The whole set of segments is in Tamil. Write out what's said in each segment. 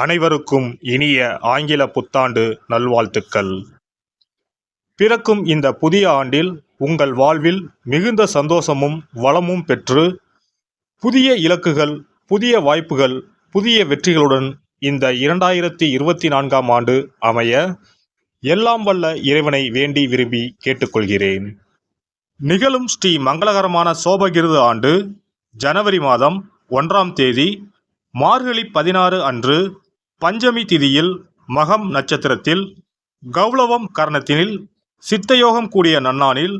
அனைவருக்கும் இனிய ஆங்கில புத்தாண்டு நல்வாழ்த்துக்கள். பிறக்கும் இந்த புதிய ஆண்டில் உங்கள் வாழ்வில் மிகுந்த சந்தோஷமும் வளமும் பெற்று புதிய இலக்குகள் புதிய வாய்ப்புகள் புதிய வெற்றிகளுடன் இந்த இரண்டாயிரத்தி இருபத்தி நான்காம் ஆண்டு அமைய எல்லாம் வல்ல இறைவனை வேண்டி விரும்பி கேட்டுக்கொள்கிறேன். நிகழும் ஸ்ரீ மங்களகரமான சோபகிருது ஆண்டு ஜனவரி மாதம் ஒன்றாம் தேதி மார்கழி பதினாறு அன்று பஞ்சமி திதியில் மகம் நட்சத்திரத்தில் கௌளவம் கரணத்தினில் சித்தயோகம் கூடிய நன்னானில்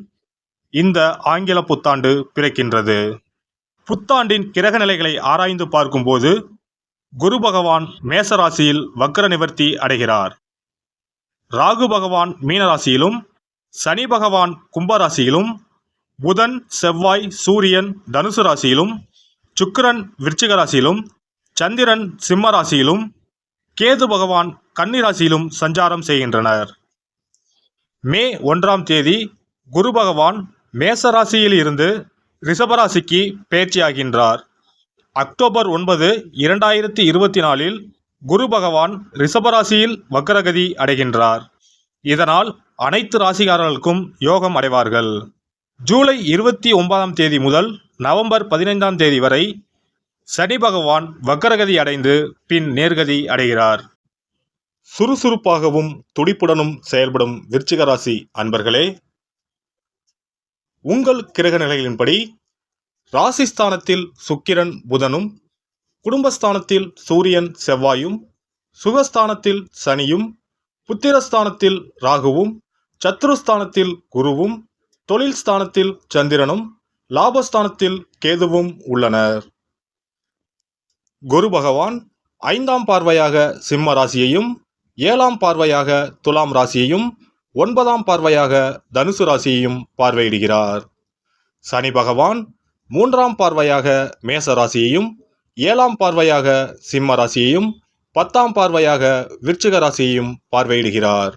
இந்த ஆங்கில புத்தாண்டு பிறக்கின்றது. புத்தாண்டின் கிரக நிலைகளை ஆராய்ந்து பார்க்கும்போது குரு பகவான் மேசராசியில் வக்ர நிவர்த்தி அடைகிறார். ராகு பகவான் மீனராசியிலும் சனி பகவான் கும்பராசியிலும் புதன் செவ்வாய் சூரியன் தனுசு ராசியிலும் சுக்கிரன் விருச்சிக ராசியிலும் சந்திரன் சிம்ம ராசியிலும் கேது பகவான் கன்னிராசியிலும் சஞ்சாரம் செய்கின்றனர். மே ஒன்றாம் தேதி குரு பகவான் மேசராசியில் இருந்து ரிஷபராசிக்கு பேச்சியாகின்றார். அக்டோபர் ஒன்பது இரண்டாயிரத்தி இருபத்தி நாலில் குரு பகவான் ரிஷபராசியில் வக்ரகதி அடைகின்றார். இதனால் அனைத்து ராசிகாரர்களுக்கும் யோகம் அடைவார்கள். ஜூலை இருபத்தி ஒன்பதாம் தேதி முதல் நவம்பர் பதினைந்தாம் தேதி வரை சனி பகவான் வக்கரகதி அடைந்து பின் நேர்கதி அடைகிறார். சுறுசுறுப்பாகவும் துடிப்புடனும் செயல்படும் விருச்சிகராசி அன்பர்களே உங்கள் கிரக நிலைகளின்படி ராசிஸ்தானத்தில் சுக்கிரன் புதனும் குடும்பஸ்தானத்தில் சூரியன் செவ்வாயும் சுகஸ்தானத்தில் சனியும் புத்திரஸ்தானத்தில் ராகுவும் சத்ருஸ்தானத்தில் குருவும் தொழில் ஸ்தானத்தில் சந்திரனும் லாபஸ்தானத்தில் கேதுவும் உள்ளனர். குரு பகவான் ஐந்தாம் பார்வையாக சிம்ம ராசியையும் ஏழாம் பார்வையாக துலாம் ராசியையும் ஒன்பதாம் பார்வையாக தனுசு ராசியையும் பார்வையிடுகிறார். சனி பகவான் மூன்றாம் பார்வையாக மேச ராசியையும் ஏழாம் பார்வையாக சிம்ம ராசியையும் பத்தாம் பார்வையாக விருச்சிக ராசியையும் பார்வையிடுகிறார்.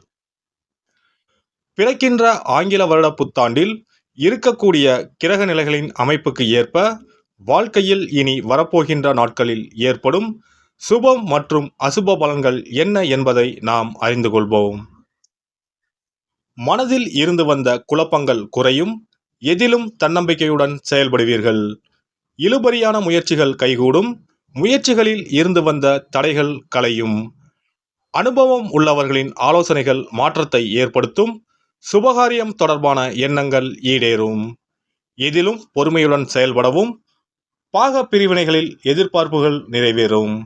பிறக்கின்ற ஆங்கில வருட புத்தாண்டில் இருக்கக்கூடிய கிரக நிலைகளின் அமைப்புக்கு ஏற்ப வாழ்க்கையில் இனி வரப்போகின்ற நாட்களில் ஏற்படும் சுபம் மற்றும் அசுப பலன்கள் என்ன என்பதை நாம் அறிந்து கொள்வோம். மனதில் இருந்து வந்த குழப்பங்கள் குறையும் எதிலும் தன்னம்பிக்கையுடன் செயல்படுவீர்கள். இழுபறியான முயற்சிகள் கைகூடும் முயற்சிகளில் இருந்து வந்த தடைகள் களையும். அனுபவம் உள்ளவர்களின் ஆலோசனைகள் மாற்றத்தை ஏற்படுத்தும் சுபகாரியம் தொடர்பான எண்ணங்கள் ஈடேறும். எதிலும் பொறுமையுடன் செயல்படவும் பாக பிரிவினைகளில் எதிர்பார்ப்புகள் நிறைவேறும்.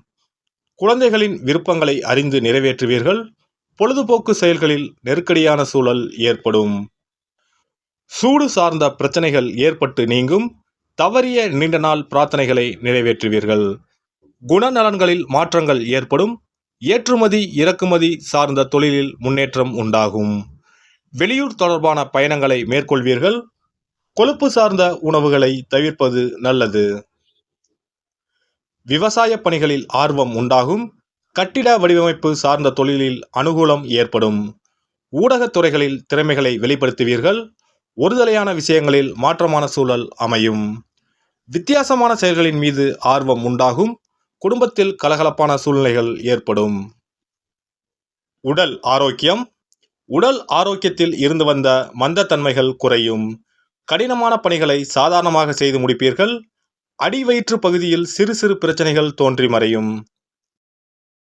குழந்தைகளின் விருப்பங்களை அறிந்து நிறைவேற்றுவீர்கள். பொழுதுபோக்கு செயல்களில் நெருக்கடியான சூழல் ஏற்படும். சூடு சார்ந்த பிரச்சனைகள் ஏற்பட்டு நீங்கும். தவறிய நீண்ட நாள் பிரார்த்தனைகளை நிறைவேற்றுவீர்கள். குணநலன்களில் மாற்றங்கள் ஏற்படும். ஏற்றுமதி இறக்குமதி சார்ந்த தொழிலில் முன்னேற்றம் உண்டாகும். வெளியூர் தொடர்பான பயணங்களை மேற்கொள்வீர்கள். கொழுப்பு சார்ந்த உணவுகளை தவிர்ப்பது நல்லது. விவசாய பணிகளில் ஆர்வம் உண்டாகும். கட்டிட வடிவமைப்பு சார்ந்த தொழிலில் அனுகூலம் ஏற்படும். ஊடகத் துறைகளில் திறமைகளை வெளிப்படுத்துவீர்கள். ஒருதலையான விஷயங்களில் மாற்றமான சூழல் அமையும். வித்தியாசமான செயல்களின் மீது ஆர்வம் உண்டாகும். குடும்பத்தில் கலகலப்பான சூழ்நிலைகள் ஏற்படும். உடல் ஆரோக்கியம். உடல் ஆரோக்கியத்தில் இருந்து வந்த மந்தத்தன்மைகள் குறையும். கடினமான பணிகளை சாதாரணமாக செய்து முடிப்பீர்கள். அடிவயிற்று பகுதியில் சிறு சிறு பிரச்சனைகள் தோன்றி மறையும்.